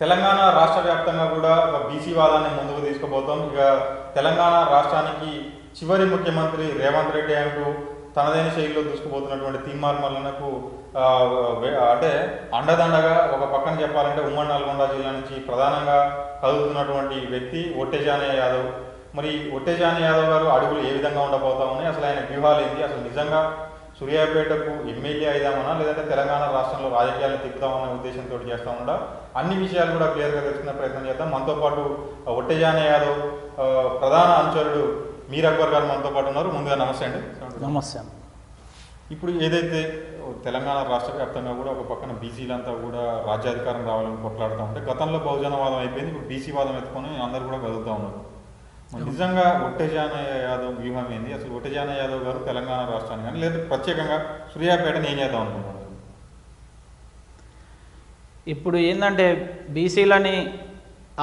తెలంగాణ రాష్ట్ర వ్యాప్తంగా కూడా ఒక బీసీ వాదాన్ని ముందుకు తీసుకుపోతాం. ఇక తెలంగాణ రాష్ట్రానికి చివరి ముఖ్యమంత్రి రేవంత్ రెడ్డి అంటూ తనదైన శైలిలో దూసుకుపోతున్నటువంటి తీన్మార్ అంటే అండదండగా ఒక పక్కన చెప్పాలంటే ఉమ్మడి నల్గొండ జిల్లా నుంచి ప్రధానంగా కదులుతున్నటువంటి వ్యక్తి ఒట్టెజానే యాదవ్. మరి ఒట్టెజానే యాదవ్ గారు అడుగులు ఏ విధంగా ఉండబోతా ఉన్నాయి? అసలు ఆయన వ్యూహాలు ఏంటి? అసలు నిజంగా సూర్యాపేటకు ఎమ్మెల్యే అయిదామనా లేదంటే తెలంగాణ రాష్ట్రంలో రాజకీయాలను తిప్పుదామనే ఉద్దేశంతో చేస్తా ఉండా అన్ని విషయాలు కూడా క్లియర్గా తెలుసుకునే ప్రయత్నం చేద్దాం. మనతో పాటు ఒట్టెజానే యాదవ్ ప్రధాన అనుచరుడు మీర్ అక్బర్ గారు మనతో పాటు ఉన్నారు. ముందుగా నమస్తే అండి. నమస్తే. ఇప్పుడు ఏదైతే తెలంగాణ రాష్ట్ర వ్యాప్తంగా కూడా ఒక పక్కన బీసీలంతా కూడా రాజ్యాధికారం రావాలని కొట్లాడుతూ ఉంటే గతంలో బహుజనవాదం అయిపోయింది. ఇప్పుడు బీసీ వాదం ఎత్తుకొని అందరూ కూడా కదులుతూ ఉన్నారు. నిజంగా ఒట్టెజాన యాదవ్ వ్యూహం ఏంది? అసలు ఒట్టెజాన యాదవ్ గారు తెలంగాణ రాష్ట్రాన్ని కానీ లేదా ప్రత్యేకంగా సూర్యాపేటని ఏం చేద్దాం అనుకుంటున్నారు? ఇప్పుడు ఏంటంటే బీసీలని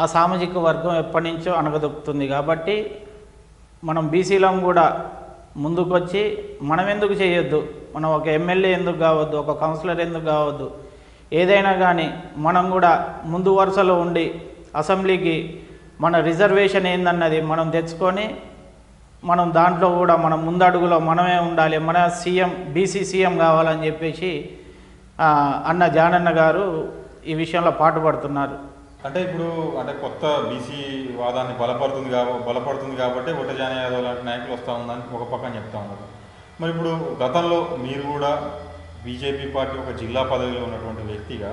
ఆ సామాజిక వర్గం ఎప్పటి నుంచో అణగదొక్కుతుంది కాబట్టి మనం బీసీలం కూడా ముందుకొచ్చి మనం ఎందుకు చేయొద్దు? మనం ఒక ఎమ్మెల్యే ఎందుకు కావద్దు? ఒక కౌన్సిలర్ ఎందుకు కావద్దు? ఏదైనా కానీ మనం కూడా ముందు వరుసలో ఉండి అసెంబ్లీకి మన రిజర్వేషన్ ఏందన్నది మనం తెచ్చుకొని మనం దాంట్లో కూడా మనం ముందడుగులో మనమే ఉండాలి. మన సీఎం బీసీ సీఎం కావాలని చెప్పేసి అన్న జానన్న గారు ఈ విషయంలో పాటుపడుతున్నారు. అంటే ఇప్పుడు అంటే కొత్త బీసీ వాదాన్ని బలపడుతుంది కాబ బలపడుతుంది కాబట్టి ఒట్టజాన యాదవ్ లాంటి నాయకులు వస్తూ ఉందని ఒక పక్కన చెప్తా ఉన్నారు. మరి ఇప్పుడు గతంలో మీరు కూడా బీజేపీ పార్టీ ఒక జిల్లా పదవిలో ఉన్నటువంటి వ్యక్తిగా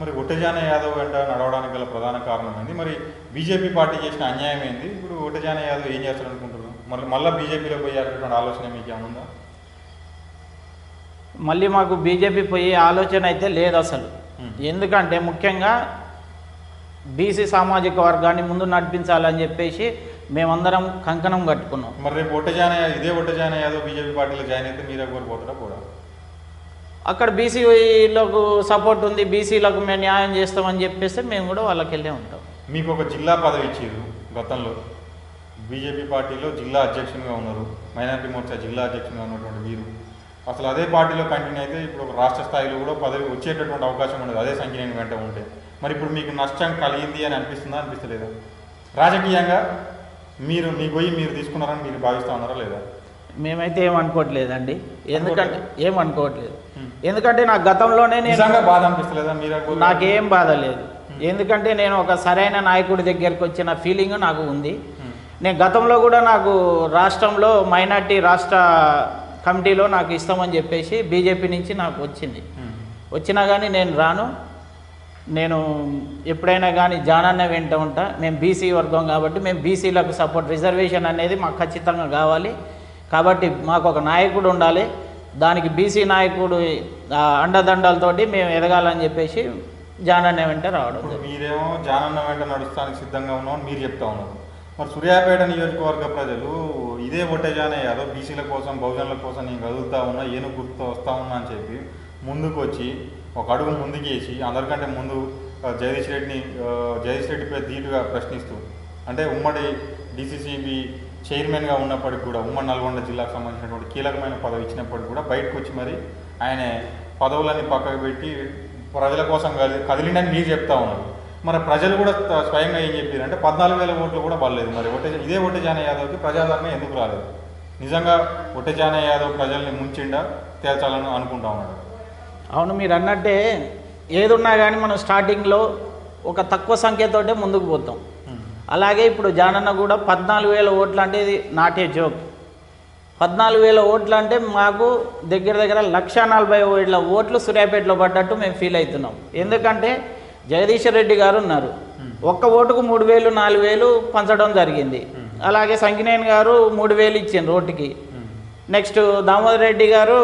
మరి ఒట్టజాన యాదవ్ వెంట నడవడానికి గల ప్రధాన కారణం ఏంది? మరి బీజేపీ పార్టీ చేసిన అన్యాయం ఏంది? ఇప్పుడు ఒట్టజాన యాదవ్ ఏం చేస్తారనుకుంటున్నారు మరి మళ్ళీ బీజేపీలో పోయేటటువంటి ఆలోచన మీకు ఏముందా మళ్ళీ మాకు బీజేపీ పోయే ఆలోచన అయితే లేదు అసలు. ఎందుకంటే ముఖ్యంగా బీసీ సామాజిక వర్గాన్ని ముందు నడిపించాలని చెప్పేసి మేమందరం కంకణం కట్టుకున్నాం. మరి రేపు ఒట్టజాన ఇదే ఒట్టజాన యాదవ్ బీజేపీ పార్టీలో జాయిన్ అయితే మీరే కోరిపోతారా కూడా అక్కడ బీసీలకు సపోర్ట్ ఉంది బీసీలకు మేము న్యాయం చేస్తామని చెప్పేస్తే మేము కూడా వాళ్ళకి వెళ్ళే ఉంటాం. మీకు ఒక జిల్లా పదవి ఇచ్చారు గతంలో. బీజేపీ పార్టీలో జిల్లా అధ్యక్షునిగా ఉన్నారు. మైనారిటీ మోర్చా జిల్లా అధ్యక్షునిగా ఉన్నటువంటి మీరు. అసలు అదే పార్టీలో కంటిన్యూ అయితే ఇప్పుడు ఒక రాష్ట్ర స్థాయిలో కూడా పదవి వచ్చేటటువంటి అవకాశం ఉండదు. అదే సంఖ్య వెంట ఉంటే. మరి ఇప్పుడు మీకు నష్టం కలిగింది అని అనిపిస్తుందా అనిపిస్తలేదా? రాజకీయంగా మీరు మీ పోయి మీరు తీసుకున్నారని మీరు భావిస్తూ ఉన్నారా లేదా? మేమైతే ఏం అనుకోవట్లేదండి ఎందుకంటే ఏం అనుకోవట్లేదు Hmm. ఎందుకంటే నా గతంలోనే నేను బాధ అనిపిస్తలేదా? మీరు నాకేం బాధ లేదు. ఎందుకంటే నేను ఒక సరైన నాయకుడి దగ్గరికి వచ్చిన ఫీలింగ్ నాకు ఉంది. నేను గతంలో కూడా నాకు రాష్ట్రంలో మైనార్టీ రాష్ట్ర కమిటీలో నాకు ఇస్తామని చెప్పేసి బీజేపీ నుంచి నాకు వచ్చింది. వచ్చినా కానీ నేను రాను. నేను ఎప్పుడైనా కానీ జానాన్న వెంట ఉంటా. మేము బీసీ వర్గం కాబట్టి మేము బీసీలకు సపోర్ట్ రిజర్వేషన్ అనేది మాకు ఖచ్చితంగా కావాలి. కాబట్టి మాకు ఒక నాయకుడు ఉండాలి దానికి బీసీ నాయకుడు అండదండలతోటి మేము ఎదగాలని చెప్పేసి జానన్న వెంట రావడం. మీరేమో జానన్న వెంట నడుస్తానికి సిద్ధంగా ఉన్నామని మీరు చెప్తా ఉన్నారు మరి సూర్యాపేట నియోజకవర్గ ప్రజలు ఇదే ఒట్టేజానే యాదవ్ బీసీల కోసం బహుజనుల కోసం నేను కదులుతా ఉన్నా ఏను గుర్తు వస్తా ఉన్నా అని చెప్పి ముందుకు వచ్చి ఒక అడుగు ముందుకేసి అందరికంటే ముందు జగదీష్ రెడ్డిని జగదీష్ రెడ్డిపై ధీటుగా ప్రశ్నిస్తూ అంటే ఉమ్మడి డీసీసీబీ చైర్మన్గా ఉన్నప్పటికి కూడా ఉమ్మడి నల్గొండ జిల్లాకు సంబంధించినటువంటి కీలకమైన పదవి ఇచ్చినప్పటికి కూడా బయటకు వచ్చి మరి ఆయన పదవులన్నీ పక్కకు పెట్టి ప్రజల కోసం కది కదిలిండని మీరు చెప్తా ఉన్నారు. మరి ప్రజలు కూడా స్వయంగా ఏం చెప్పారు అంటే పద్నాలుగు వేల ఓట్లు కూడా పడలేదు. మరి ఒట్టే ఇదే ఒట్టజాన యాదవ్కి ప్రజాదరణ ఎందుకు రాలేదు? నిజంగా ఒట్టజాన యాదవ్ ప్రజల్ని ముంచిండా తేల్చాలని అనుకుంటా ఉన్నాడు? అవును మీరు అన్నట్టే ఏదున్నా కానీ మనం స్టార్టింగ్లో ఒక తక్కువ సంఖ్యతోటే ముందుకు పోతాం. అలాగే ఇప్పుడు జానన్న కూడా పద్నాలుగు వేల ఓట్లు అంటే ఇది నాటే జోక్. పద్నాలుగు వేల ఓట్లు అంటే మాకు దగ్గర దగ్గర లక్ష నలభై వేల ఓట్లు సూర్యాపేటలో పడ్డట్టు మేము ఫీల్ అవుతున్నాం. ఎందుకంటే జగదీశ్వర్ రెడ్డి గారు ఉన్నారు. ఒక్క ఓటుకు మూడు వేలు నాలుగు వేలు పంచడం జరిగింది. అలాగే సంకినేని గారు మూడు వేలు ఇచ్చిండ్రు ఓటుకి. నెక్స్ట్ దామోదర్ రెడ్డి గారు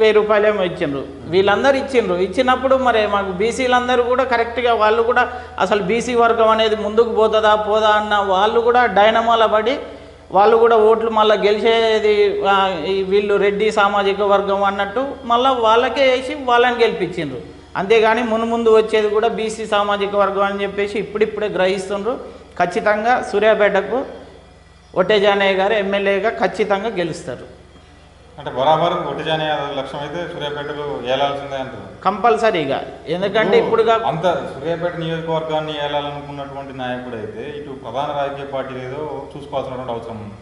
వెయ్యి రూపాయలేమో ఇచ్చిండ్రు. వీళ్ళందరూ ఇచ్చిండ్రు. ఇచ్చినప్పుడు మరి మాకు బీసీలందరూ కూడా కరెక్ట్గా వాళ్ళు కూడా అసలు బీసీ వర్గం అనేది ముందుకు పోతుందా పోదా అన్న వాళ్ళు కూడా డైనమాల పడి వాళ్ళు కూడా ఓట్లు మళ్ళీ గెలిచేది వీళ్ళు రెడ్డి సామాజిక వర్గం అన్నట్టు మళ్ళీ వాళ్ళకే వేసి వాళ్ళని గెలిపించిండ్రు. అంతేగాని మును ముందు వచ్చేది కూడా బీసీ సామాజిక వర్గం అని చెప్పేసి ఇప్పుడిప్పుడే గ్రహిస్తుండ్రు. ఖచ్చితంగా సూర్యాపేటకు ఒటేజానయ్య గారు ఎమ్మెల్యేగా ఖచ్చితంగా గెలుస్తారు. అంటే బరాబర్ యాదవ్ లక్ష్యం అయితే సూర్యాపేటలో ఏలాల్సిందే అంటారు. కంపల్సరీగా. ఎందుకంటే ఇప్పుడు కా- అంత సూర్యాపేట నియోజకవర్గాన్ని ఏలాలనుకున్నటువంటి నాయకుడు అయితే ఇటు ప్రధాన రాజకీయ పార్టీ ఏదో చూసుకోవాల్సినటువంటి అవసరం ఉంది.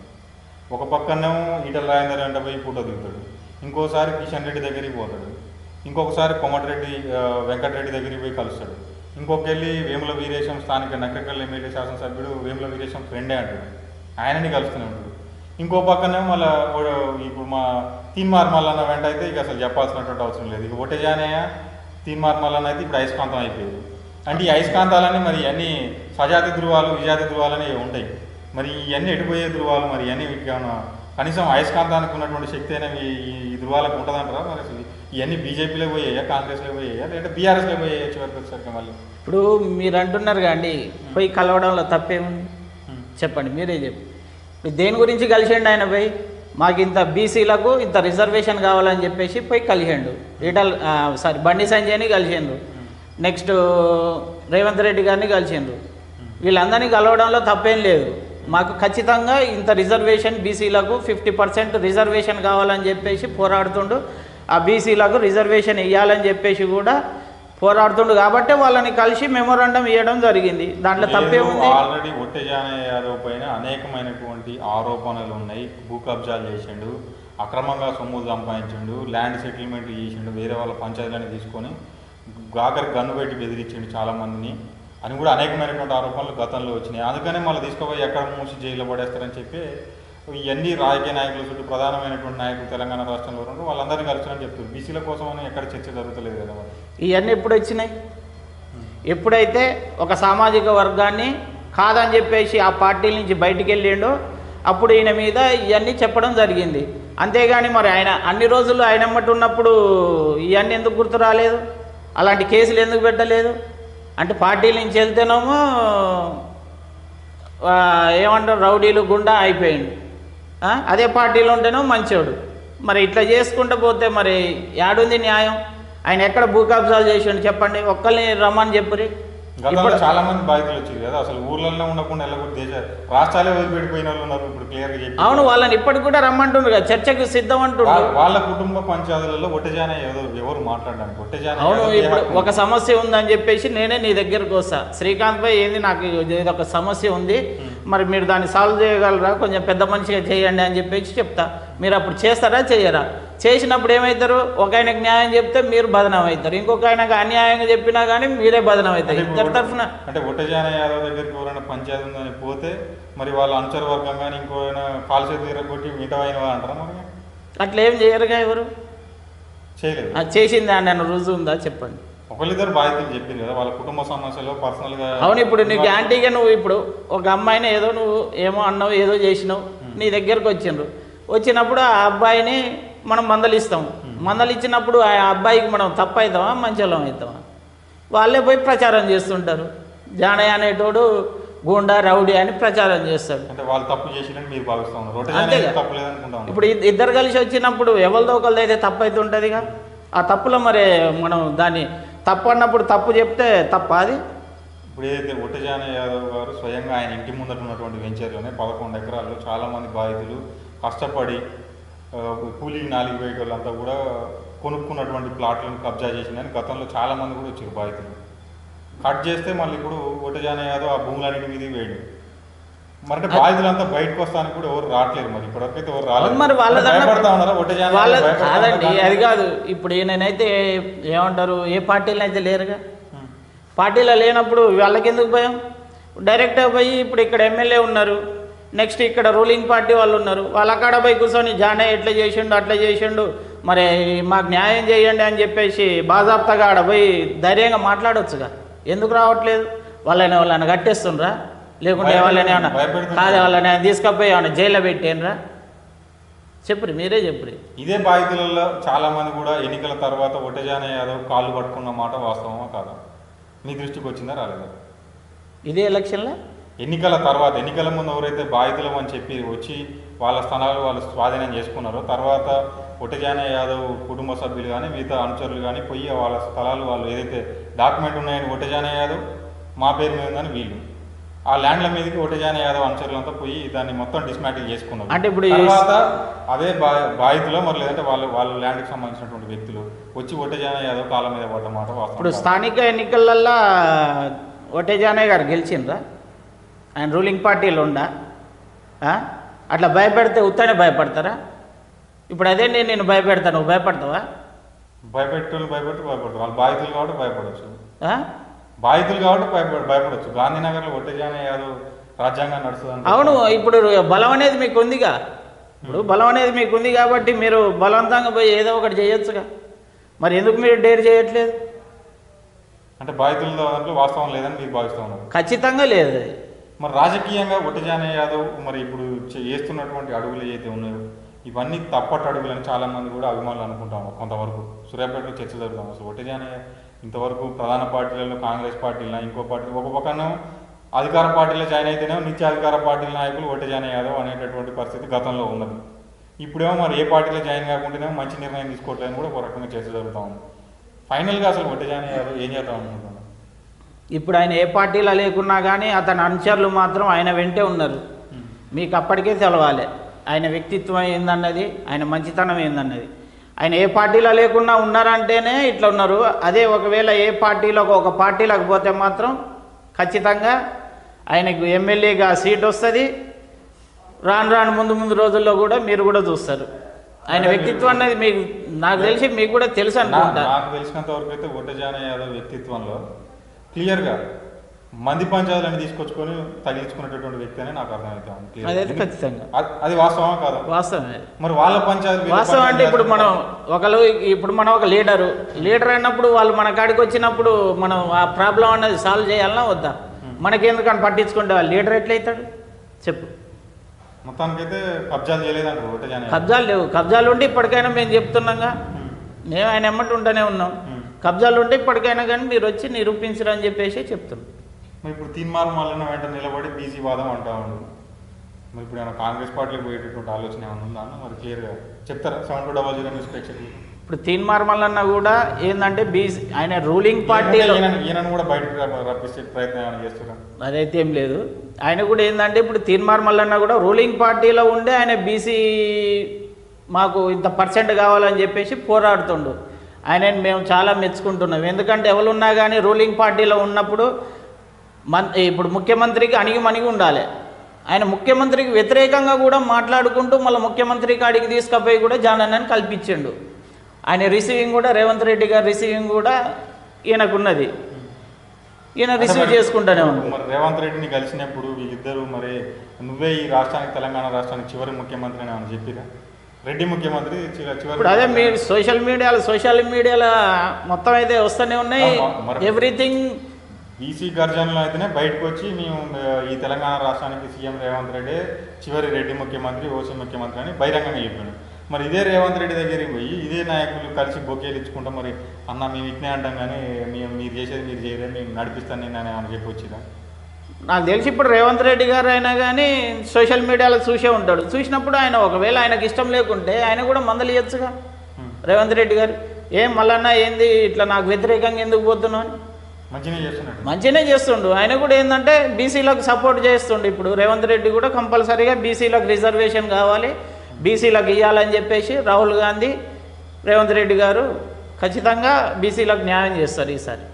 ఒక పక్కనేమో ఈటల రాజేందర్ అంటే పోయి ఫోటో దిగుతాడు. ఇంకోసారి కిషన్ రెడ్డి దగ్గరికి పోతాడు. ఇంకొకసారి కోమటిరెడ్డి వెంకటరెడ్డి దగ్గరికి పోయి కలుస్తాడు. ఇంకొకెళ్ళి వేముల వీరేశం స్థానిక నక్కకల్ ఎమ్మెల్యే శాసనసభ్యుడు వేముల వీరేశం ఫ్రెండే అంటాడు. ఆయనని కలుస్తూనే ఉంటాడు. ఇంకో పక్కనే మళ్ళీ ఇప్పుడు మా తీన్మార్ మల్లన్న వెంట అయితే ఇక అసలు చెప్పాల్సినటువంటి అవసరం లేదు. ఇక ఒటేజానయ్య తీన్మార్ మల్లన్న అయితే ఇప్పుడు అయస్కాంతం అయిపోయింది. అంటే ఈ అయస్కాంతాలని మరి ఇవన్నీ సజాతి ధృవాలు విజాతి ధృవాలు అనేవి ఉంటాయి. మరి ఇవన్నీ ఎటుపోయే ధృవాలు? మరి ఇవన్నీ వీటికి ఏమైనా కనీసం అయస్కాంతానికి ఉన్నటువంటి శక్తి అనేవి ఈ ధృవాలకు ఉంటుందంటారా? మరి అసలు ఇవన్నీ బీజేపీలో పోయాయా? కాంగ్రెస్లో పోయాయా? లేదంటే బీఆర్ఎస్లో పోయాయా చివరికి వచ్చేసరికి మళ్ళీ? ఇప్పుడు మీరు అంటున్నారు కాండి పోయి కలవడంలో తప్పేముంది. చెప్పండి మీరే చెప్పు ఇప్పుడు దేని గురించి కలిసిండు ఆయన పోయి? మాకు ఇంత బీసీలకు ఇంత రిజర్వేషన్ కావాలని చెప్పేసి పోయి కలిసిండు. ఈటల్ సారీ బండి సంజయ్ని కలిసిండు. నెక్స్ట్ రేవంత్ రెడ్డి గారిని కలిసిండు. వీళ్ళందరినీ కలవడంలో తప్పేం లేదు. మాకు ఖచ్చితంగా ఇంత రిజర్వేషన్ బీసీలకు ఫిఫ్టీ పర్సెంట్ రిజర్వేషన్ కావాలని చెప్పేసి పోరాడుతుండు. ఆ బీసీలకు రిజర్వేషన్ ఇవ్వాలని చెప్పేసి కూడా పోరాడుతుండు కాబట్టి వాళ్ళని కలిసి మెమోరాండం ఇవ్వడం జరిగింది. దాంట్లో తప్పేముంది? ఆల్రెడీ ఒట్టెజాన యాదవ్ పైన అనేకమైనటువంటి ఆరోపణలు ఉన్నాయి. భూ కబ్జాలు చేసిండు అక్రమంగా సొమ్ములు సంపాదించిండు ల్యాండ్ సెటిల్మెంట్ చేసిండు వేరే వాళ్ళ పంచాయతీలని తీసుకొని గాకరి గన్ను పెట్టి బెదిరించిండు చాలా మందిని అని కూడా అనేకమైనటువంటి ఆరోపణలు గతంలో వచ్చినాయి. అందుకనే మళ్ళీ తీసుకుపోయి ఎక్కడ మూసి జైల్లో పడేస్తారని చెప్పి ఇవన్నీ రాజకీయ నాయకులు చుట్టూ ప్రధానమైనటువంటి నాయకులు తెలంగాణ రాష్ట్రంలో ఉన్నారు. వాళ్ళందరినీ కలుస్తారని చెప్తారు బీసీల కోసం అని ఎక్కడ చర్చ జరుగుతలేదు కదా ఇవన్నీ ఎప్పుడు వచ్చినాయి? ఎప్పుడైతే ఒక సామాజిక వర్గాన్ని కాదని చెప్పేసి ఆ పార్టీల నుంచి బయటికి వెళ్ళిండో అప్పుడు ఈయన మీద ఇవన్నీ చెప్పడం జరిగింది. అంతేగాని మరి ఆయన అన్ని రోజులు ఆయన ఎమ్మటి ఉన్నప్పుడు ఇవన్నీ ఎందుకు గుర్తు రాలేదు? అలాంటి కేసులు ఎందుకు పెట్టలేదు? అంటే పార్టీల నుంచి వెళ్తేనేమో ఏమంటారు రౌడీలు గుండా అయిపోయింది. అదే పార్టీలో ఉంటేనో మంచోడు. మరి ఇట్లా చేసుకుంటూ పోతే మరి యాడుంది న్యాయం? ఆయన ఎక్కడ భూ కబ్జాలు చేసిండు చెప్పండి. ఒక్కరిని రమ్మని చెప్పురి. ఇప్పుడు చాలా మంది బాధితులు వచ్చారు కదా. అసలు ఊర్లలో ఉండకుండా దేశ రాష్ట్రాలే వదిలిపెట్టిపోయిన వాళ్ళు ఉన్నారు ఇప్పుడు క్లియర్గా అవును వాళ్ళని ఇప్పటికి కూడా రమ్మంటుండ్రు కదా. చర్చకు సిద్ధం అంటుండ్రు. వాళ్ళ కుటుంబ పంచాయతీలలో ఒట్టజాన ఏదో ఎవరు మాట్లాడడానికి ఒట్టజాన అవును ఇప్పుడు ఒక సమస్య ఉందని చెప్పేసి నేనే నీ దగ్గరకు వస్తా. శ్రీకాంత్ భాయ్ ఏంది నాకు ఒక సమస్య ఉంది. మరి మీరు దాన్ని సాల్వ్ చేయగలరా? కొంచెం పెద్ద మనిషిగా చేయండి అని చెప్పేసి చెప్తా. మీరు అప్పుడు చేస్తారా? చేయరా. చేసినప్పుడు ఏమవుతారు ఒక ఆయనకు న్యాయం చెప్తే మీరు బదనం అవుతారు ఇంకొక ఆయనకు అన్యాయంగా చెప్పినా కానీ మీరే బదనం అవుతారు ఇద్దరి తరఫున అంటే ఒట్టజాన యాదవ్ దగ్గరికి ఎవరైనా పంచాయతీ ఉందని పోతే మరి వాళ్ళ అనుచర వర్గం కానీ ఇంకోరైనా కాలు చేతి తిరగొట్టి మిగతా అయిన అంటారా అట్లా ఏం చేయరుగా ఎవరు? చేయలేదు. చేసింది? అని రుజువు ఉందా? చెప్పండి. ఒకళ్ళిద్దరు బాధితులు చెప్పింది కదా వాళ్ళ కుటుంబ సమస్యలు పర్సనల్గా అవును ఇప్పుడు నీకు యాంటీగా నువ్వు ఇప్పుడు ఒక అమ్మాయిని ఏదో నువ్వు ఏమో అన్నావు ఏదో చేసినావు నీ దగ్గరకు వచ్చిండ్రు. వచ్చినప్పుడు ఆ అబ్బాయిని మనం మందలిస్తాం. మందలిచ్చినప్పుడు ఆ అబ్బాయికి మనం తప్పు అవుతామా మంచోళం అవుతామా? వాళ్ళే పోయి ప్రచారం చేస్తుంటారు. జానయ్య అనేటోడు గూండా రౌడీ అని ప్రచారం చేస్తాడు. అంటే వాళ్ళు తప్పు చేసినట్టు మీరు భావిస్తా ఇప్పుడు ఇద్- ఇద్దరు కలిసి వచ్చినప్పుడు ఎవరిదో ఒకరిది అయితే తప్పు అయితే ఉంటుందిగా ఆ తప్పులో మరి మనం దాన్ని తప్పు అన్నప్పుడు తప్పు చెప్తే తప్ప అది? ఇప్పుడు ఏదైతే ఒట్టజాన యాదవ్ గారు స్వయంగా ఆయన ఇంటి ముందట ఉన్నటువంటి వెంచర్లోనే పదకొండు ఎకరాల్లో చాలామంది బాధితులు కష్టపడి కూలీ నాలుగు వేయటం కూడా కొనుక్కున్నటువంటి ప్లాట్లను కబ్జా చేసిందని గతంలో చాలామంది కూడా వచ్చారు బాధితులు. కట్ చేస్తే మళ్ళీ ఇప్పుడు ఒట్టజాన యాదవ్ ఆ భూములన్నిటి మీద వేయడం. మరి బాధితులంతా బయటకు కూడా ఎవరు రావట్లేదు మరి. ఇప్పటివరకైతే ఎవరు రాలేదు. మరి వాళ్ళ భయపడతా ఉన్నారా. కాదండి? అది కాదు. ఇప్పుడు ఈయనైతే ఏమంటారు ఏ పార్టీలో అయితే లేరుగా. పార్టీలో లేనప్పుడు వాళ్ళకి ఎందుకు భయం? డైరెక్ట్గా పోయి ఇప్పుడు ఇక్కడ ఎమ్మెల్యే ఉన్నారు. నెక్స్ట్ ఇక్కడ రూలింగ్ పార్టీ వాళ్ళు ఉన్నారు. వాళ్ళ కాడ పోయి కూర్చొని జానే ఎట్లా చేసిండు అట్లా చేసిండు. మరి మాకు న్యాయం చేయండి అని చెప్పేసి బాజాప్తగా ఆడ పోయి ధైర్యంగా మాట్లాడొచ్చుగా. ఎందుకు రావట్లేదు? వాళ్ళని వాళ్ళని కట్టేస్తుండ్రా? లేకుంటే వాళ్ళని ఏమన్నా. కాదు వాళ్ళని తీసుకపోయి ఏమన్నా జైల్లో పెట్టేనరా చెప్పురి మీరే చెప్పురి. ఇదే బాధితులలో చాలా మంది కూడా ఎన్నికల తర్వాత ఒట్టజాన యాదవ్ కాళ్ళు పట్టుకున్న మాట వాస్తవమా కాదా? మీ దృష్టికి వచ్చిందా రాలేదా? ఇదే ఎలక్షన్లో? ఎన్నికల తర్వాత ఎన్నికల ముందు ఎవరైతే బాధితులం అని చెప్పి వచ్చి వాళ్ళ స్థానాలు వాళ్ళు స్వాధీనం చేసుకున్నారో తర్వాత ఒట్టజాన యాదవ్ కుటుంబ సభ్యులు కానీ మిగతా అనుచరులు కానీ పోయి వాళ్ళ స్థలాలు వాళ్ళు ఏదైతే డాక్యుమెంట్ ఉన్నాయని ఒట్టజాన యాదవ్ మా పేరు మీద ఉందని వీళ్ళు. ఆ ల్యాండ్ల మీదకి ఒటేజాని యాదవ్ అనుచరులంతా పోయి దాన్ని మొత్తం డిస్మాంటిల్ చేసుకున్నారు. అంటే ఇప్పుడు తర్వాత అదే బాధితులు మరి లేదంటే వాళ్ళ వాళ్ళ ల్యాండ్కి సంబంధించినటువంటి వ్యక్తులు వచ్చి ఒటేజాని యాదవ్ కాళ్ళ మీద పడ్డ మాట ఇప్పుడు. స్థానిక ఎన్నికలల్లో ఒటేజానయ్య గారు గెలిచిండ్రా? ఆయన రూలింగ్ పార్టీలో ఉండా? అట్లా భయపెడితే ఉత్తనే భయపడతారా? ఇప్పుడు అదే నేను నేను భయపెడతాను నువ్వు భయపడతావా? భయపెట్టేళ్ళు భయపెట్టి భయపడతారు. వాళ్ళు బాధితులు కాబట్టి భయపడవచ్చు? బాధితులు కాబట్టి భయపడ భయపడవచ్చు గాంధీనగర్లో ఒట్టజానే యాదవ్ రాజ్యాంగం నడుస్తుంది అవును ఇప్పుడు బలం అనేది మీకు ఉందిగా ఇప్పుడు బలం అనేది మీకు ఉంది కాబట్టి మీరు బలవంతంగా పోయి ఏదో ఒకటి చేయొచ్చుగా. మరి ఎందుకు మీరు డేర్ చేయట్లేదు? అంటే బాధితుల దాంట్లో వాస్తవం లేదని మీరు భావిస్తూ ఉన్నారు. ఖచ్చితంగా లేదు. మరి రాజకీయంగా ఒట్టజానే యాదవ్ మరి ఇప్పుడు చేస్తున్నటువంటి అడుగులు ఏదైతే ఉన్నాయో ఇవన్నీ తప్పటి అడుగులని చాలా మంది కూడా అభిమానులు అనుకుంటా ఉన్నారు కొంతవరకు. సూర్యాపేటలో చర్చ జరుగుతాం అసలు ఒట్టజానే ఇంతవరకు ప్రధాన పార్టీలలో కాంగ్రెస్ పార్టీలో ఇంకో పార్టీ ఒక పక్కన అధికార పార్టీలో జాయిన్ అయితేనే నిత్య అధికార పార్టీల నాయకులు ఒట్టజానే యాదవ్ అనేటటువంటి పరిస్థితి గతంలో ఉన్నది. ఇప్పుడేమో మరి ఏ పార్టీలో జాయిన్ కాకుంటేనేమో మంచి నిర్ణయం తీసుకోవట్లేదని కూడా ఒక రకంగా చర్చ జరుగుతూ ఉంది. ఫైనల్గా అసలు ఒట్టజానే యాదవ్ ఏం చేద్దాం అనుకుంటున్నాను ఇప్పుడు ఆయన ఏ పార్టీలో లేకున్నా కానీ అతని అనుచరులు మాత్రం ఆయన వెంటే ఉన్నారు. మీకు అప్పటికే తెలవాలి. ఆయన వ్యక్తిత్వం ఏందన్నది ఆయన మంచితనం ఏందన్నది. ఆయన ఏ పార్టీలో లేకుండా ఉన్నారంటేనే ఇట్లా ఉన్నారు. అదే ఒకవేళ ఏ పార్టీలోకి ఒక పార్టీలోకి పోతే మాత్రం ఖచ్చితంగా ఆయనకు ఎమ్మెల్యేగా సీట్ వస్తుంది. రాను రాను ముందు ముందు రోజుల్లో కూడా మీరు కూడా చూస్తారు. ఆయన వ్యక్తిత్వం అనేది మీకు నాకు తెలిసి మీకు కూడా తెలుసు అనుకుంటా. నాకు తెలిసినంత వరకు అయితే ఒట్టజాన యాదవ్ వ్యక్తిత్వంలో క్లియర్గా మంది పంచాయతీలను తీసుకొచ్చుకొని తగిలించుకునేటటువంటి వ్యక్తి అని నాకు అర్థమవుతా. అదైతే ఖచ్చితంగా. అది- అది వాస్తవమా కాదా? వాస్తవమే. మరి వాళ్ళ పంచాయతీ వాస్తవం అంటే ఇప్పుడు మనం ఒకరు ఇప్పుడు మనం ఒక లీడరు. లీడర్ అయినప్పుడు వాళ్ళు మన కాడికి వచ్చినప్పుడు మనం ఆ ప్రాబ్లం అనేది సాల్వ్ చేయాలన్నా వద్దా? మనకెందుకని పట్టించుకుంటే వాళ్ళు లీడర్ ఎట్లయితాడు? చెప్పు. మొత్తానికైతే కబ్జాలు చేయలేదంటారు. కబ్జాలు లేవు. కబ్జాలు ఉంటే ఇప్పటికైనా మేము చెప్తున్నాగా? ఉమ్. మేము ఆయన ఎమ్మటి ఉంటూనే ఉన్నాం. ఉమ్. కబ్జాలు ఉంటే ఇప్పటికైనా కానీ మీరు వచ్చి నిరూపించరని చెప్పేసి చెప్తున్నాం. మరి ఇప్పుడు తీన్మార్ మల్లన్న వెంట నిలబడి బీసీ వాదం అంటా ఉండు. మరి ఇప్పుడు ఏమైనా కాంగ్రెస్ పార్టీకి పోయేటటువంటి ఆలోచన ఏమైనా ఉందా అన్న? మరి క్లియర్గా చెప్తారా? Seven two double zero news ప్రేక్షకులు ఇప్పుడు తీన్మార్ మల్లన్న కూడా ఏంటంటే బీసీ ఆయన రూలింగ్ పార్టీలో ఈయన- ఈయనను కూడా బయటకు రప్ప- రప్పించే ప్రయత్నం ఏమైనా చేస్తున్నారు అదైతే ఏం లేదు. ఆయన కూడా ఏంటంటే ఇప్పుడు తీర్మార్ మల్లన్న కూడా రూలింగ్ పార్టీలో ఉండే ఆయన బీసీ మాకు ఇంత పర్సెంట్ కావాలని చెప్పేసి పోరాడుతుండు. ఆయనని మేము చాలా మెచ్చుకుంటున్నాం. ఎందుకంటే ఎవరున్నా కానీ రూలింగ్ పార్టీలో ఉన్నప్పుడు మన్ ఇప్పుడు ముఖ్యమంత్రికి అణిగి మణిగి ఉండాలి. ఆయన ముఖ్యమంత్రికి వ్యతిరేకంగా కూడా మాట్లాడుకుంటూ మళ్ళీ ముఖ్యమంత్రి కాడికి తీసుకుపోయి కూడా జానన్నని కల్పించిండు. ఆయన రిసీవింగ్ కూడా రేవంత్ రెడ్డి గారి రిసీవింగ్ కూడా ఈయనకున్నది. ఈయన రిసీవ్ అంటే మరి- చేసుకుంటూనే ఉన్నాడు మరి రేవంత్ రెడ్డిని కలిసినప్పుడు వీళ్ళిద్దరు మరి నువ్వే ఈ రాష్ట్రానికి తెలంగాణ రాష్ట్రానికి చివరి ముఖ్యమంత్రి అని ఏమైనా చెప్పిరా? రెడ్డి ముఖ్యమంత్రి చి- చివరి ఇప్పుడు అదే మీ సోషల్ మీడియాలో సోషల్ మీడియాలో మొత్తం అయితే వస్తూనే ఉన్నాయి. ఆ, మరి- ఎవ్రీథింగ్ బీసీ గర్జనలో అయితేనే బయటకు వచ్చి మేము ఈ తెలంగాణ రాష్ట్రానికి సీఎం రేవంత్ రెడ్డి చివరి రెడ్డి ముఖ్యమంత్రి ఓసీ ముఖ్యమంత్రి అని బహిరంగంగా చెప్పాడు. మరి ఇదే రేవంత్ రెడ్డి దగ్గరికి పోయి ఇదే నాయకులు కలిసి బొకేలు ఇచ్చుకుంటాం మరి అన్న మేము ఇట్నే అంటాం కానీ మేము మీరు చేసేది మీరు చేయదే మేము నడిపిస్తాను నేను అని చెప్పి వచ్చిరా నాకు తెలిసి ఇప్పుడు రేవంత్ రెడ్డి గారు అయినా కానీ సోషల్ మీడియాలో చూసే ఉంటాడు. చూసినప్పుడు ఆయన ఒకవేళ ఆయనకి ఇష్టం లేకుంటే ఆయన కూడా మందలు ఇవ్వచ్చుగా రేవంత్ రెడ్డి గారు ఏం మళ్ళన్నా ఏంది ఇట్లా నాకు వ్యతిరేకంగా ఎందుకు పోతున్నావు? అని. మంచిగానే చేస్తుండు. ఆయన కూడా ఏంటంటే బీసీలకు సపోర్ట్ చేస్తుండు ఇప్పుడు. రేవంత్ రెడ్డి కూడా కంపల్సరీగా బీసీలకు రిజర్వేషన్ కావాలి. బీసీలకు ఇవ్వాలని చెప్పేసి రాహుల్ గాంధీ రేవంత్ రెడ్డి గారు ఖచ్చితంగా బీసీలకు న్యాయం చేస్తారు ఈసారి.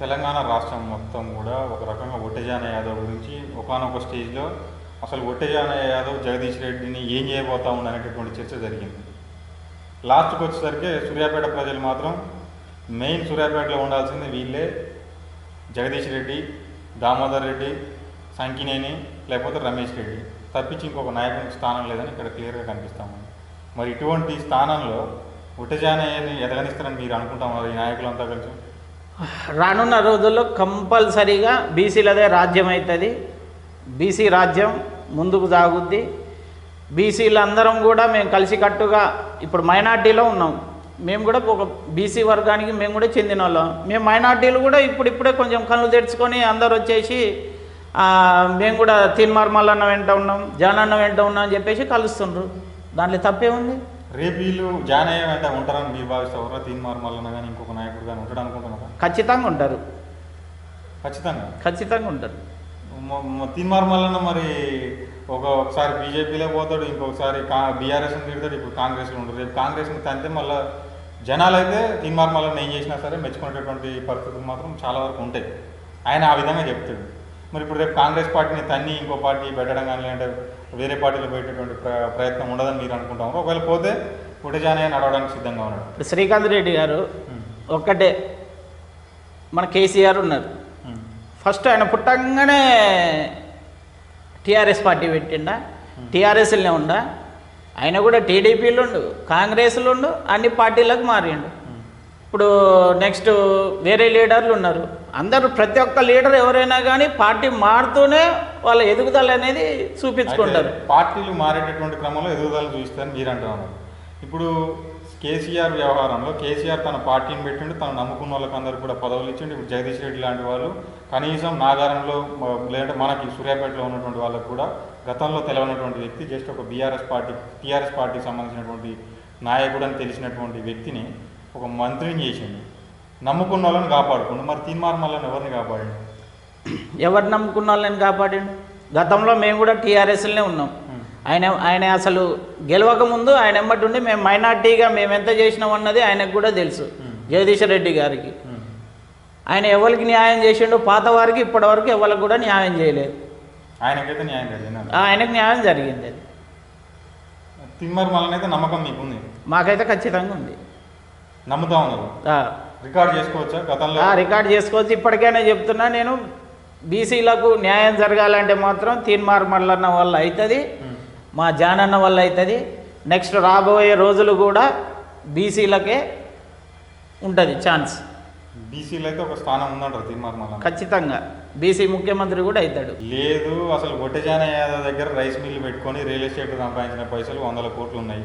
తెలంగాణ రాష్ట్రం మొత్తం కూడా ఒక రకంగా ఒట్టెజాన యాదవ్ గురించి ఒకనొక స్టేజ్లో అసలు ఒట్టెజాన యాదవ్ జగదీష్ రెడ్డిని ఏం చేయబోతా ఉండనేటటువంటి చర్చ జరిగింది. లాస్ట్కి వచ్చేసరికి సూర్యాపేట ప్రజలు మాత్రం మెయిన్ సూర్యాపేటలో ఉండాల్సింది వీళ్ళే జగదీష్ రెడ్డి దామోదర్ రెడ్డి సంకినేని లేకపోతే రమేష్ రెడ్డి. తప్పించి ఇంకొక నాయకునికి స్థానం లేదని ఇక్కడ క్లియర్గా కనిపిస్తాము మరి ఇటువంటి స్థానంలో ఉట్టజానయ్యని ఎదగనిస్తారని మీరు అనుకుంటాం ఈ నాయకులంతా కలిసి? రానున్న రోజుల్లో కంపల్సరీగా బీసీలదే రాజ్యం అవుతుంది బీసీ రాజ్యం ముందుకు సాగుద్ది. బీసీలందరం కూడా మేము కలిసికట్టుగా ఇప్పుడు మైనార్టీలో ఉన్నాం. మేము కూడా ఒక బీసీ వర్గానికి మేము కూడా చెందిన వాళ్ళం మేము మైనార్టీలు కూడా ఇప్పుడు ఇప్పుడే కొంచెం కళ్ళు తెరుచుకొని అందరు వచ్చేసి మేము కూడా తీన్మార్ మల్లన్న వెంట ఉన్నాం జానన్న వెంట ఉన్నాం అని చెప్పేసి కలుస్తుండ్రు. దాంట్లో తప్పే ఉంది రేపు వీళ్ళు జానయ్య వెంట ఉంటారని మీరు భావిస్తారా కానీ ఇంకొక నాయకుడు కానీ ఉంటాడు అనుకుంటున్నారా? ఖచ్చితంగా ఉంటారు. ఖచ్చితంగా? ఖచ్చితంగా ఉంటారు. మ- మ- తీన్మార్ మల్లన్న మరి ఒక ఒకసారి బీజేపీలో పోతాడు ఇంకొకసారి కా బీఆర్ఎస్ తిడతాడు ఇప్పుడు కాంగ్రెస్లో ఉంటాడు రేపు కాంగ్రెస్ని తంతే మళ్ళీ జనాలు అయితే తీన్మార్ మల్లన్న ఏం చేసినా సరే మెచ్చుకునేటటువంటి పరిస్థితులు మాత్రం చాలా వరకు ఉంటాయి. ఆయన ఆ విధంగా చెప్తాడు. మరి ఇప్పుడు రేపు కాంగ్రెస్ పార్టీని తన్ని ఇంకో పార్టీ పెట్టడం కానీ లేదంటే వేరే పార్టీలో పెట్టేటువంటి ప్ర- ప్రయత్నం ఉండదని మీరు అనుకుంటాము ఒకవేళ పోతే పుట్టజానే నడవడానికి సిద్ధంగా ఉన్నాడు. ఇప్పుడు శ్రీకాంత్ రెడ్డి గారు ఒక్కటే మన కేసీఆర్ ఉన్నారు. ఫస్ట్ ఆయన పుట్టంగానే టీఆర్ఎస్ పార్టీ పెట్టిండా? టీఆర్ఎస్లోనే ఉండా? ఆయన కూడా టీడీపీలో ఉండు కాంగ్రెస్లో ఉండు అన్ని పార్టీలకు మారిండు. ఇప్పుడు నెక్స్ట్ వేరే లీడర్లు ఉన్నారు అందరూ ప్రతి ఒక్క లీడర్ ఎవరైనా కానీ పార్టీ మారుతూనే వాళ్ళ ఎదుగుదల అనేది చూపించుకుంటారు. పార్టీలు మారేటటువంటి క్రమంలో ఎదుగుదల చూపిస్తారని మీరు అంటున్నారు ఇప్పుడు కేసీఆర్ వ్యవహారంలో కేసీఆర్ తన పార్టీని పెట్టిండు తను నమ్ముకున్న వాళ్ళకి అందరూ కూడా పదవులు ఇచ్చిండు. ఇప్పుడు జగదీష్ రెడ్డి లాంటి వాళ్ళు కనీసం నాగారంలో లేదంటే మనకి సూర్యాపేటలో ఉన్నటువంటి వాళ్ళకు కూడా గతంలో తెలవనటువంటి వ్యక్తి జస్ట్ ఒక బీఆర్ఎస్ పార్టీ టీఆర్ఎస్ పార్టీకి సంబంధించినటువంటి నాయకుడు అని తెలిసినటువంటి వ్యక్తిని ఒక మంత్రిని చేసిండు. నమ్ముకున్న వాళ్ళని కాపాడుకుండు. మరి తీన్మార్ మల్లని ఎవరిని కాపాడిండు? ఎవరు నమ్ముకున్న వాళ్ళని కాపాడిండు? గతంలో మేము కూడా టీఆర్ఎస్లోనే ఉన్నాం. ఆయన ఆయన అసలు గెలవక ముందు ఆయన ఎమ్మటి ఉండి మేము మైనార్టీగా మేము ఎంత చేసినాం అన్నది ఆయనకు కూడా తెలుసు. జగదీశ్వర రెడ్డి గారికి. ఆయన ఎవరికి న్యాయం చేసిండు పాత వారికి ఇప్పటివరకు ఎవరికి కూడా న్యాయం చేయలేదు. ఆయనకైతే న్యాయం జరిగింది ఆయనకు న్యాయం జరిగింది అది. తిమ్మర్ మల్లన్ అయితే నమ్మకం మీకుంది. మాకైతే ఖచ్చితంగా ఉంది. నమ్ముతా ఉన్నారు. రికార్డ్ చేసుకోవచ్చా? గతంలో రికార్డ్ చేసుకోవచ్చు. ఇప్పటికైనా చెప్తున్నా నేను బీసీలకు న్యాయం జరగాలంటే మాత్రం తీన్మార్ మల్లన్న వల్ల అవుతుంది. మా జానన్న వల్ల అవుతుంది నెక్స్ట్ రాబోయే రోజులు కూడా బీసీలకే ఉంటుంది ఛాన్స్. బీసీలో అయితే ఒక స్థానం ఉందంటారు తిమ్మర్ మల్లన్ ఖచ్చితంగా. బీసీ ముఖ్యమంత్రి కూడా అవుతాడు. లేదు అసలు ఒట్టజాన యాదవ్ దగ్గర రైస్ మిల్లు పెట్టుకొని రియల్ ఎస్టేట్ సంపాదించిన పైసలు వందల కోట్లు ఉన్నాయి.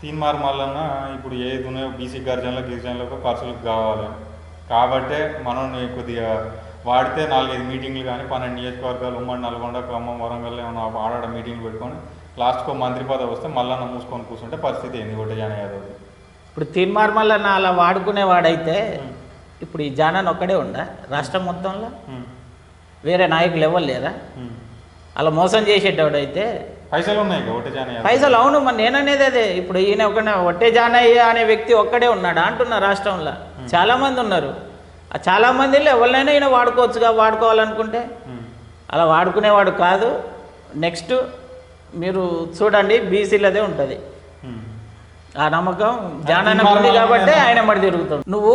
తీన్మార్ మల్లన్న ఇప్పుడు ఏది ఉన్నాయో బీసీ గర్జనలకు గిరిజనులకు ఖర్చులకు కావాలి. కాబట్టే మనం కొద్దిగా వాడితే నాలుగైదు మీటింగ్లు కానీ పన్నెండు నియోజకవర్గాలు ఉమ్మడి నల్గొండ ఖమ్మం వరంగల్ ఏమన్నా ఆడాడ మీటింగ్లు పెట్టుకొని లాస్ట్కి మంత్రి పదవి వస్తే మల్లన్న మూసుకొని కూర్చుంటే పరిస్థితి ఏంది ఒట్టజాన యాదవ్ ఇప్పుడు తీన్మార్ మల్లన్న అలా వాడుకునేవాడైతే ఇప్పుడు ఈ జానన్ ఒక్కడే ఉండా? రాష్ట్రం మొత్తంలో? వేరే నాయకులు ఎవరు లేరా? అలా మోసం చేసేటోడైతే పైసలు ఉన్నాయి పైసలు అవును మరి నేననేది అదే. ఇప్పుడు ఈయన ఒక ఒట్టే జానయ్య అనే వ్యక్తి ఒక్కడే ఉన్నాడు అంటున్నా రాష్ట్రంలో. చాలా మంది ఉన్నారు. ఆ చాలా మందిలో ఎవరినైనా ఈయన వాడుకోవచ్చుగా వాడుకోవాలనుకుంటే. అలా వాడుకునేవాడు కాదు. నెక్స్ట్ మీరు చూడండి బీసీలదే ఉంటుంది. ఆ నమ్మకం జానన్నకు ఉంది కాబట్టి ఆయన మడి తిరుగుతాడు నువ్వు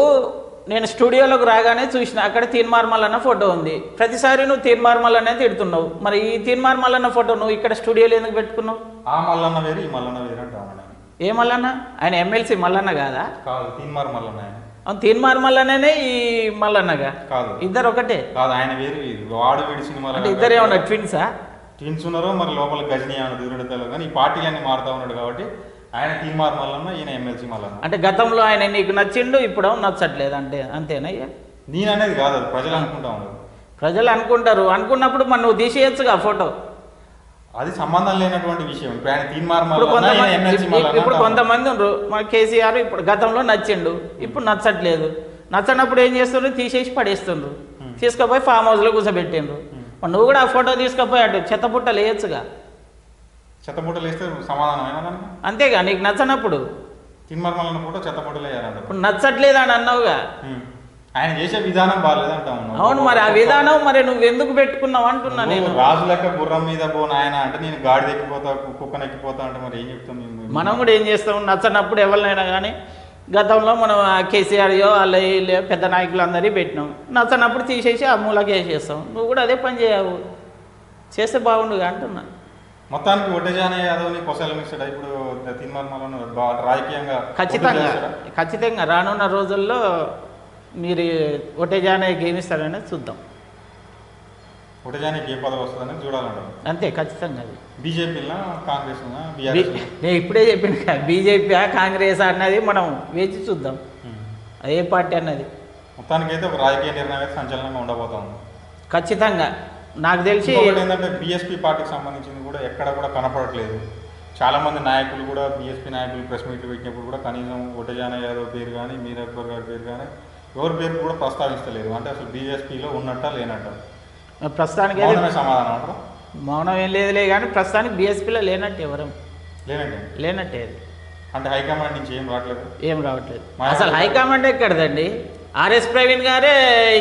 నేను స్టూడియోలోకి రాగానే చూసిన అక్కడ తీన్మార్మల్ అన్న ఫోటో ఉంది. ప్రతిసారి నువ్వు తీన్మార్మల్ అనే తిడుతున్నావు. మరి ఈ తీన్మార్మల్ అన్న ఫోటో నువ్వు ఇక్కడ స్టూడియోలో ఎందుకు పెట్టుకున్నావు? ఆ మల్లన్న వేరు ఈ మల్లన్న వేరు అంటాం ఏ మల్లన్న? ఆయన ఎమ్మెల్సీ మల్లన్న కాదా? కాదు తీన్మార్ మల్లన్న అవును తీన్మార్మల్ అనేనే ఈ మల్లన్నగా. కాదు. ఇద్దరు ఒకటే? కాదు ఆయన వేరు వాడు వీడి సినిమాలు అంటే ఇద్దరు ఏమన్నా ట్విన్సా? ట్విన్స్ ఉన్నారో మరి లోపల గజని ఏమన్నా దూరడం తెలియదు కానీ ఈ పార్టీలన్నీ మారుతా ఉన్నాడు కాబట్టి ఆయన తీన్మార్ మల్లన్న ఈయన ఎమ్మెల్సీ మల్లన్న. అంటే గతంలో ఆయన నీకు నచ్చిండు ఇప్పుడు నచ్చట్లేదు అంటే అంతేనయ్యా నేను అనేది కాదు అది ప్రజలు అనుకుంటా ఉన్నారు. ప్రజలు అనుకుంటారు. అనుకున్నప్పుడు మరి నువ్వు తీసేయచ్చుగా ఫోటో? అది సంబంధం లేనటువంటి విషయం. ఇప్పుడు ఆయన ఇప్పుడు మల్లన్న కొంతమంది ఇప్పుడు- ఉన్నారు మన కేసీఆర్ ఇప్పుడు గతంలో నచ్చిండు ఇప్పుడు నచ్చట్లేదు. నచ్చనప్పుడు ఏం చేస్తుండ్రు? తీసేసి పడేస్తుండ్రు. తీసుకుపోయి ఫామ్ హౌస్లో కూర్చోబెట్టిండ్రు. నువ్వు కూడా ఆ ఫోటో తీసుకుపోయి అటు చెత్తపుట్టలు వేయచ్చుగా. చెత్తపుట్టలు వేస్తే సమాధానం ఏమన్నా అంతేగా నీకు నచ్చనప్పుడు. తీన్మార్ మల్లన్న ఫోటో చెత్తపుట్టలు వేయాలంట ఇప్పుడు నచ్చట్లేదు అని అన్నావుగా. ఆయన చేసే విధానం బాగాలేదంటా ఉన్నాం అవును మరి ఆ విధానం మరి నువ్వు ఎందుకు పెట్టుకున్నావు అంటున్నా నేను. రాజు లెక్క గుర్రం మీద పో నాయన అంటే నేను గాడిద ఎక్కిపోతా కుక్కను ఎక్కిపోతా అంటే మరి ఏం చెప్తాం మేము? మనం కూడా ఏం చేస్తాం? నచ్చనప్పుడు ఎవరినైనా కానీ గతంలో మనం కేసీఆర్యో వాళ్ళ పెద్ద నాయకులు అందరి పెట్టినాం. నచ్చనప్పుడు తీసేసి ఆ మూలకి వేసేస్తాం నువ్వు కూడా అదే పని చేయవు. చేస్తే బాగుండుగా అంటున్నా. మొత్తానికి ఒడ్డజానే యాదవ్ని కొసలు మిస్తాడా ఇప్పుడు తిన్మార్ మల్లన్న బా- రాజకీయంగా ఖచ్చితంగా? ఖచ్చితంగా. రానున్న రోజుల్లో మీరు ఒటేజానే గేమిస్తారని చూద్దాం. ఒడ్డజానికి ఏ పదవి వస్తుందని చూడాలంటారు. అంతే ఖచ్చితంగా అది. బీజేపీనా కాంగ్రెస్ నేను ఇప్పుడే చెప్పిన బీజేపీ కాంగ్రెస్ అన్నది మనం వేచి చూద్దాం. అది ఏ పార్టీ అన్నది? మొత్తానికైతే ఒక రాజకీయ నిర్ణయం సంచలనంగా ఉండబోతా ఉంది ఖచ్చితంగా. నాకు తెలిసి ఏంటంటే బీఎస్పీ పార్టీకి సంబంధించింది కూడా ఎక్కడ కూడా కనపడట్లేదు. చాలా మంది నాయకులు కూడా బీఎస్పీ నాయకులు ప్రెస్ మీట్లు పెట్టినప్పుడు కూడా కనీసం ఒటజాన యాదవ్ పేరు కానీ మీర్ అక్బర్ గారి పేరు కానీ ఎవరి పేరు కూడా ప్రస్తావిస్తలేదు అంటే అసలు బీఎస్పీలో ఉన్నట్ట లేనట్ట? ప్రస్తుతానికి సమాధానం అంటారా? మౌనం ఏం లేదులే కానీ ప్రస్తుతానికి బీఎస్పీలో లేనట్టు ఎవరం? లేనట్టే? అది అంటే హైకమాండ్ నుంచి ఏం రావట్లేదు? ఏం రావట్లేదు. అసలు హైకమాండ్ ఎక్కడదండి? ఆర్ఎస్ ప్రవీణ్ గారే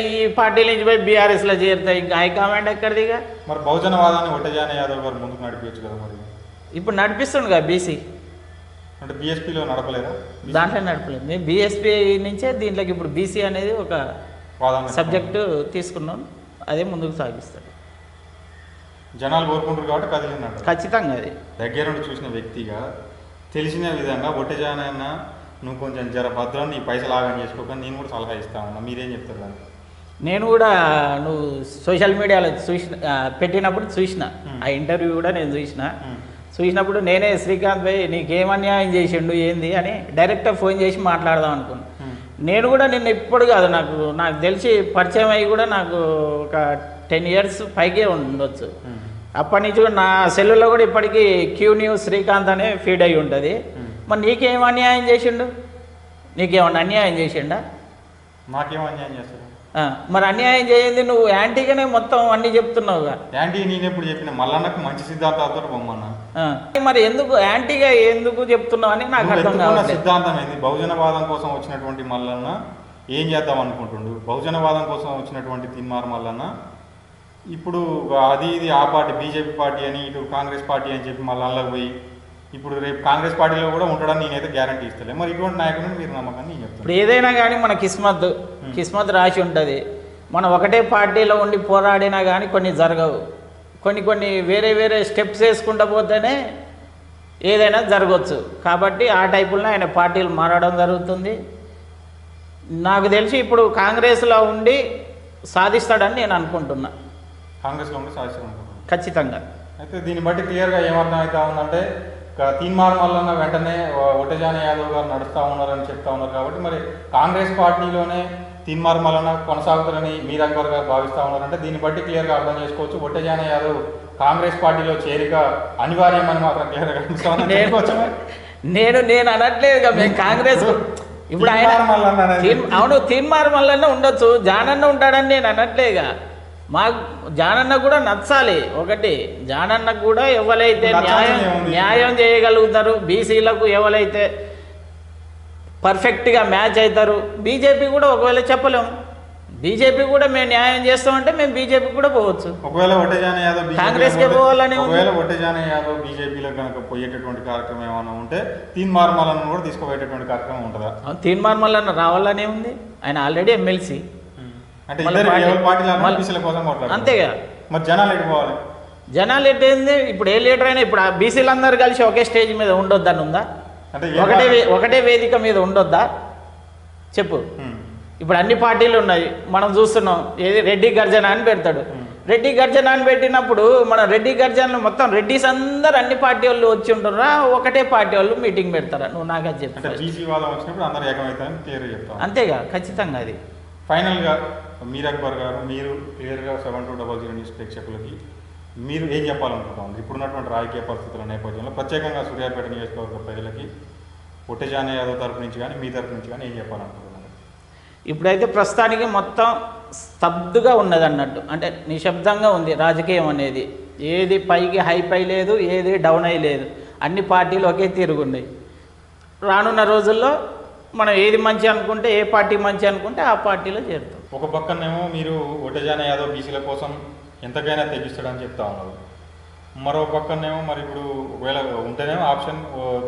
ఈ పార్టీ నుంచి పోయి బీఆర్ఎస్లో చేరుతాయి ఇంకా హైకమాండ్ ఎక్కడిది ఇక మరి బహుజనవాదాన్ని ఒట్టజాన యాదవ్ గారు ముందుకు నడిపించచ్చు కదా మరి? ఇప్పుడు నడిపిస్తుండగా బీసీ. అంటే బీఎస్పీలో నడపలేదా? దాంట్లో నడపలేదు. మేము బీఎస్పీ నుంచే దీంట్లోకి ఇప్పుడు బీసీ అనేది ఒక సబ్జెక్టు తీసుకున్నాం. అదే ముందుకు సాగిస్తాడు. జనాలు కోరుకుంటారు కాబట్టి కదిలిందంట. ఖచ్చితంగా అది. దగ్గర నుండి చూసిన వ్యక్తిగా తెలిసిన విధంగా ఒట్టజానైనా నువ్వు కొంచెం జర భద్రం నీ పైసలు ఆగం చేసుకోక నేను కూడా సలహా ఇస్తా ఉన్నా మీరేం చెప్తారు దానికి నేను కూడా నువ్వు సోషల్ మీడియాలో చూసిన పెట్టినప్పుడు చూసిన. ఆ ఇంటర్వ్యూ కూడా నేను చూసిన. చూసినప్పుడు నేనే శ్రీకాంత్ భాయ్ నీకేం అన్యాయం చేసిండు ఏంది అని డైరెక్ట్గా ఫోన్ చేసి మాట్లాడదాం అనుకున్నా ఉమ్. నేను కూడా నిన్న ఇప్పుడు కాదు నాకు నాకు తెలిసి పరిచయం అయ్యి కూడా నాకు ఒక టెన్ ఇయర్స్ పైకే ఉండొచ్చు. అప్పటి నుంచి కూడా నా సెల్లులో కూడా ఇప్పటికీ క్యూ న్యూస్ శ్రీకాంత్ అనే ఫీడ్ అయి ఉంటుంది. మరి నీకేం అన్యాయం చేసిండు? నీకేమన్నా అన్యాయం చేసిండా? నాకేం అన్యాయం చేస్తారు ఆ, మరి అన్యాయం చేయింది నువ్వు యాంటీగానే మొత్తం అన్నీ చెప్తున్నావుగా. యాంటీ నేను ఎప్పుడు చెప్పిన మల్లన్నకు మంచి సిద్ధాంతాలతో బొమ్మన్నా మరి ఎందుకు యాంటీగా ఎందుకు చెప్తున్నావు అని నాకు అర్థం కావట్లేదు. సిద్ధాంతం ఏంది? బహుజనవాదం కోసం వచ్చినటువంటి మల్లన్న ఏం చేద్దాం అనుకుంటుండు? బహుజనవాదం కోసం వచ్చినటువంటి తిన్మార్ మల్లన్న ఇప్పుడు అది ఇది ఆ పార్టీ బీజేపీ పార్టీ అని ఇటు కాంగ్రెస్ పార్టీ అని చెప్పి మళ్ళీ పోయి ఇప్పుడు రేపు కాంగ్రెస్ పార్టీలో కూడా ఉంటాడని నేనైతే గ్యారంటీ ఇస్తలే. మరి ఇటువంటి నాయకుడిని మీరు నమ్మకం నేను చెప్తాను. ఇప్పుడు ఏదైనా కానీ మన కిస్మత్ కిస్మత్ రాసి ఉంటుంది. మనం ఒకటే పార్టీలో ఉండి పోరాడినా కానీ కొన్ని జరగవు. కొన్ని కొన్ని వేరే వేరే స్టెప్స్ వేసుకుంటూ పోతేనే ఏదైనా జరగవచ్చు కాబట్టి ఆ టైపులో ఆయన పార్టీలు మారడం జరుగుతుంది. నాకు తెలిసి ఇప్పుడు కాంగ్రెస్లో ఉండి సాధిస్తాడని నేను అనుకుంటున్నా. కాంగ్రెస్లో ఉండి అనుకుంటున్నాను ఖచ్చితంగా. అయితే దీన్ని బట్టి క్లియర్గా ఏమర్థం అవుతా ఉందంటే ఇక తీన్మార్ మల్లన్న వెంటనే ఒటజాని యాదవ్ గారు నడుస్తూ ఉన్నారని చెప్తా ఉన్నారు కాబట్టి మరి కాంగ్రెస్ పార్టీలోనే తీన్మార్ మల్లన్న కొనసాగుతారని మీర్ అక్బర్ గారు భావిస్తూ ఉన్నారంటే దీన్ని బట్టి క్లియర్గా అర్థం చేసుకోవచ్చు ఒట్టజాని యాదవ్ కాంగ్రెస్ పార్టీలో చేరిక అనివార్యమని మాత్రం క్లియర్గా. నేను? నేను అనట్లేదుగా మేము కాంగ్రెస్ ఇప్పుడు ఆయన తీన్- అవును తీన్మార్ మల్లన్న ఉండొచ్చు జానన్న ఉంటాడని నేను అనట్లేగా మా జానన్న కూడా నచ్చాలి. ఒకటి జానన్న కూడా ఎవరైతే న్యాయం? న్యాయం చేయగలుగుతారు బీసీలకు ఎవరైతే పర్ఫెక్ట్గా మ్యాచ్ అవుతారు బీజేపీ కూడా ఒకవేళ చెప్పలేము. బీజేపీ కూడా మేము న్యాయం చేస్తామంటే మేము బీజేపీ కూడా పోవచ్చు. ఒకవేళ యాదవ్లో కాంగ్రెస్కే పోతే- పోవాలని. ఒకవేళ ఒట్టజాని యాదవ్ బీజేపీలో కనుక పోయేటటువంటి కార్యక్రమం ఏమైనా ఉంటే తీన్మార్ మల్లన్న కూడా తీసుకుపోయేటటువంటి కార్యక్రమం ఉంటుందా? అవును, తీన్మార్ మల్లన్న రావాలనే ఉంది. ఆయన ఆల్రెడీ ఎమ్మెల్సీ. అంటే మళ్ళీ ఇద్దరు పార్టీ- ఎవరి పార్టీలో మళ్ళీ- బీసీల కోసం కొట్లాడుతున్నారు. అంతేగా మరి జనాలు ఎడిపోవాలి జనాలు ఇప్పుడు ఏ లీడర్ అయినా ఇప్పుడు ఆ బీసీలు అందరు కలిసి ఒకే స్టేజ్ మీద ఉండొద్దని ఉందా? అంటే ఏ ఒకటే వే- ఒకటే వేదిక మీద ఉండొద్దా? చెప్పు. ఉమ్. ఇప్పుడు అన్ని పార్టీలు ఉన్నాయి. మనం చూస్తున్నాం ఏది రెడ్డి గర్జన అని పెడతాడు. Hmm. రెడ్డి గర్జన అని పెట్టినప్పుడు మన రెడ్డి గర్జనలు మొత్తం రెడ్డిస్ అందరు అన్ని పార్టీ వాళ్ళు వచ్చి ఉంటారా ఒకటే పార్టీ వాళ్ళు మీటింగ్ పెడతారా? నువ్వు నాకు అది అంటే చెప్పు బీసీ వాదం వచ్చినప్పుడు అందరు ఏకమవుతారని క్లియర్గా చెప్తాం. అంతేగా ఖచ్చితంగా అది. ఫైనల్గా మీర్ అక్బర్ గారు మీరు క్లియర్గా seven two double zero news ప్రేక్షకులకి మీరు ఏం చెప్పాలనుకుంటున్నారు? ఇప్పుడున్నటువంటి రాజకీయ పరిస్థితుల నేపథ్యంలో ప్రత్యేకంగా సూర్యాపేట నియోజకవర్గ ప్రజలకి పుట్టజాన యాదవ్ తరపు నుంచి కానీ మీ తరపు నుంచి కానీ ఏం చెప్పాలనుకుంటున్నారు? ఇప్పుడైతే ప్రస్తుతానికి మొత్తం స్తబ్దుగా ఉన్నది అన్నట్టు అంటే నిశ్శబ్దంగా ఉంది రాజకీయం అనేది. ఏది పైకి హైపై లేదు ఏది డౌన్ అయి లేదు. అన్ని పార్టీలు ఒకే తిరుగున్నాయి రానున్న రోజుల్లో మనం ఏది మంచి అనుకుంటే ఏ పార్టీ మంచి అనుకుంటే ఆ పార్టీలో చేరుతాం. ఒక పక్కనేమో మీరు ఒట్టజాన యాదవ్ బీసీల కోసం ఎంతకైనా తెగిస్తాడని చెప్తా ఉన్నారు. మరో పక్కనేమో మరి ఇప్పుడు ఒకవేళ ఉంటేనేమో ఆప్షన్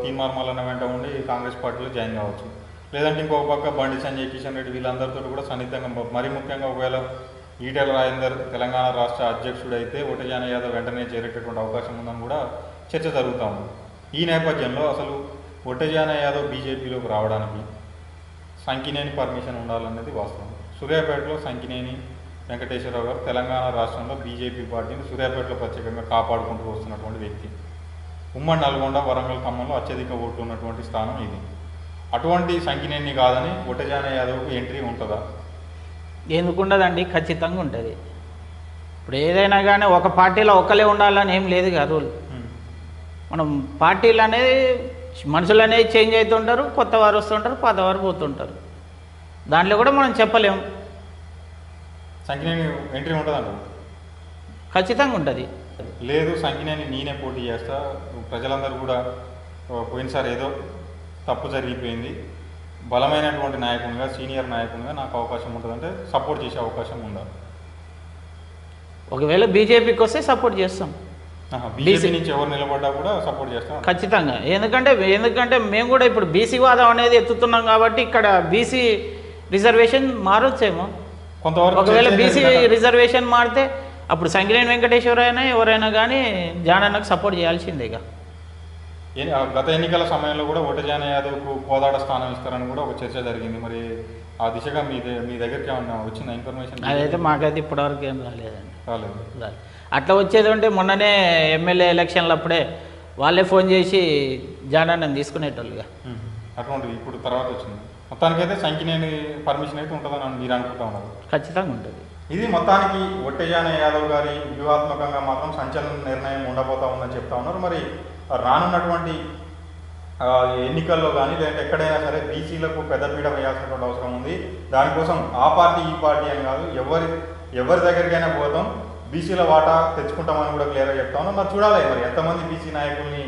తీన్మార్ వెంట ఉండి కాంగ్రెస్ పార్టీలో జాయిన్ కావచ్చు. లేదంటే ఇంకొక పక్క బండి సంజయ్ కిషన్ రెడ్డి వీళ్ళందరితో కూడా సన్నిహితంగా మరీ ముఖ్యంగా ఒకవేళ ఈటెల రాజేందర్ తెలంగాణ రాష్ట్ర అధ్యక్షుడు అయితే ఒట్టజాన యాదవ్ వెంటనే చేరేటటువంటి అవకాశం ఉందని కూడా చర్చ జరుగుతూ ఉంది. ఈ నేపథ్యంలో అసలు ఒట్టజాన యాదవ్ బీజేపీలోకి రావడానికి సంకినేని పర్మిషన్ ఉండాలన్నది వాస్తవం. సూర్యాపేటలో సంకినేని వెంకటేశ్వరరావు గారు తెలంగాణ రాష్ట్రంలో బీజేపీ పార్టీని సూర్యాపేటలో ప్రత్యేకంగా కాపాడుకుంటూ వస్తున్నటువంటి వ్యక్తి. ఉమ్మడి నల్గొండ వరంగల్ ఖమ్మంలో అత్యధిక ఓట్లు ఉన్నటువంటి స్థానం ఇది. అటువంటి సంకినేని కాదని ఒట్టజాన యాదవ్కు ఎంట్రీ ఉంటుందా? ఎందుకుండదండి? ఖచ్చితంగా ఉంటుంది. ఇప్పుడు ఏదైనా కానీ ఒక పార్టీలో ఒక్కలే ఉండాలని ఏం లేదు కదా రూల్. మనం పార్టీలు అనేది మనుషులు అనేది చేంజ్ అవుతుంటారు కొత్త వారు వస్తుంటారు పాత వారు పోతుంటారు. దాంట్లో కూడా మనం చెప్పలేం. సంఖ్యనేని ఎంట్రీ ఉంటుందంట. ఖచ్చితంగా ఉంటుంది. లేదు సంఖ్యనేని నేనే పోటీ చేస్తా. ప్రజలందరూ కూడా పోయినసారి ఏదో తప్పు జరిగిపోయింది. బలమైనటువంటి నాయకునిగా సీనియర్ నాయకునిగా నాకు అవకాశం ఉంటుందంటే సపోర్ట్ చేసే అవకాశం ఉందా ఒకవేళ బీజేపీకి వస్తే సపోర్ట్ చేస్తాం. బీజేపీ నుంచి ఎవరు నిలబడ్డా కూడా సపోర్ట్ చేస్తాం. ఖచ్చితంగా. ఎందుకంటే ఎందుకంటే మేము కూడా ఇప్పుడు బీసీ వాదం అనేది ఎత్తుతున్నాం కాబట్టి ఇక్కడ బీసీ రిజర్వేషన్ మారొచ్చేమో. కొంతవరకు ఒకవేళ బీసీ. రిజర్వేషన్ మారితే అప్పుడు సంగినేని వెంకటేశ్వర అయినా ఎవరైనా కానీ జానన్నకు సపోర్ట్ చేయాల్సిందే ఇక. ఏ- ఆ గత ఎన్నికల సమయంలో కూడా ఒటజాన యాదవ్కు కోదాడ స్థానం ఇస్తారని కూడా ఒక చర్చ జరిగింది. మరి ఆ దిశగా మీ మీ దగ్గరికి ఏమన్నా వచ్చిన ఇన్ఫర్మేషన్? అదైతే మాకైతే ఇప్పటివరకు ఏం రాలేదండి. రాలేదు. రాలేదు. అట్లా వచ్చేది ఉంటే మొన్ననే ఎమ్మెల్యే ఎలక్షన్లు అప్పుడే వాళ్ళే ఫోన్ చేసి జానన్నని తీసుకునేటోళ్ళుగా. అటువంటిది ఇప్పుడు తర్వాత వచ్చింది. మొత్తానికైతే సంఖ్యనేని పర్మిషన్ అయితే ఉంటుందని మీరు అనుకుంటా ఉన్నారు. ఖచ్చితంగా ఉంటుంది. ఇది మొత్తానికి ఒట్టెజాన యాదవ్ గారి వ్యూహాత్మకంగా మాత్రం సంచలన నిర్ణయం ఉండబోతా ఉందని చెప్తా ఉన్నారు. మరి రానున్నటువంటి ఎన్నికల్లో కానీ లేదంటే ఎక్కడైనా సరే బీసీలకు పెద్దపీట వేయాల్సినటువంటి అవసరం ఉంది. దానికోసం ఆ పార్టీ ఈ పార్టీ అని కాదు ఎవరి ఎవరి దగ్గరికైనా పోతాం బీసీల వాటా తెచ్చుకుంటామని కూడా క్లియర్గా చెప్తా ఉన్నాం మరి చూడాలి మరి ఎంతమంది బీసీ నాయకుల్ని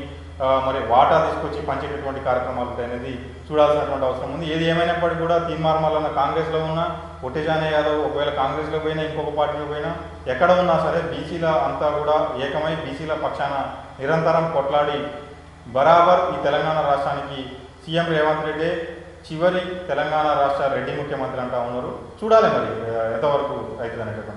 మరి వాటా తీసుకొచ్చి పంచేటటువంటి కార్యక్రమాలు అనేది చూడాల్సినటువంటి అవసరం ఉంది. ఏది ఏమైనప్పటికీ కూడా తీన్మార్మల్లన్న కాంగ్రెస్లో ఉన్న ఒట్టేజానే యాదవ్ ఒకవేళ కాంగ్రెస్లో పోయినా ఇంకొక పార్టీలో పోయినా ఎక్కడ ఉన్నా సరే బీసీల అంతా కూడా ఏకమై బీసీల పక్షాన నిరంతరం కొట్లాడి బరాబర్ ఈ తెలంగాణ రాష్ట్రానికి సీఎం రేవంత్ రెడ్డి చివరి తెలంగాణ రాష్ట్ర రెడ్డి ముఖ్యమంత్రి అంటా ఉన్నారు. చూడాలి మరి ఎంతవరకు అవుతుంది అనేటటువంటి